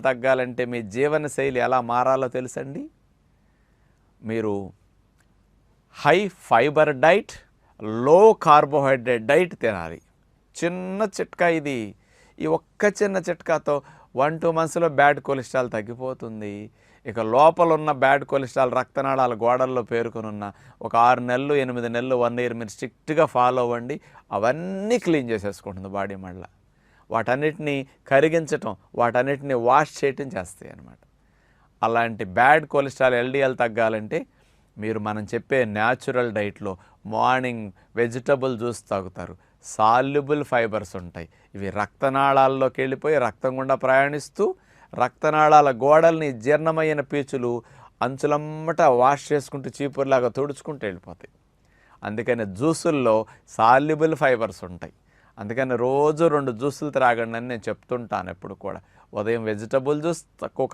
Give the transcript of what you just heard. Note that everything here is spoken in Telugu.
తగ్గాలంటే మీ జీవన శైలి ఎలా మారాలో తెలుసండి? మీరు హై ఫైబర్ డైట్లో కార్బోహైడ్రేట్ డైట్ తినాలి. చిన్న చిట్కా ఇది. ఈ ఒక్క చిన్న చిట్కాతో వన్ టూ మంత్స్లో బ్యాడ్ కొలెస్ట్రాల్ తగ్గిపోతుంది. ఇక లోపల ఉన్న బ్యాడ్ కొలెస్ట్రాల్ రక్తనాళాల గోడల్లో పేరుకొనున్న ఒక ఆరు నెలలు ఎనిమిది నెలలు వన్ ఇయర్ మీరు స్ట్రిక్ట్గా ఫాలో అవ్వండి. అవన్నీ క్లీన్ చేసేసుకుంటుంది బాడీ మళ్ళీ. వాటన్నిటిని కరిగించటం వాటన్నిటిని వాష్ చేయటం చేస్తాయి అన్నమాట. అలాంటి బ్యాడ్ కొలెస్ట్రాల్ ఎల్డిఎల్ తగ్గాలంటే మీరు మనం చెప్పే న్యాచురల్ డైట్లో మార్నింగ్ వెజిటబుల్ జ్యూస్ తాగుతారు. సాల్యుబుల్ ఫైబర్స్ ఉంటాయి. ఇవి రక్తనాళాల్లోకి వెళ్ళిపోయి రక్తం గుండా ప్రయాణిస్తూ రక్తనాళాల గోడల్ని జీర్ణమైన పీచులు అంచులమ్మట వాష్ చేసుకుంటూ చీపురులాగా తుడుచుకుంటూ వెళ్ళిపోతాయి. అందుకని జ్యూసుల్లో సాల్యుబుల్ ఫైబర్స్ ఉంటాయి. అందుకని రోజు రెండు జ్యూసులు త్రాగండి అని నేను చెప్తుంటాను ఎప్పుడు కూడా. ఉదయం వెజిటబుల్ జ్యూస్ తక్కువ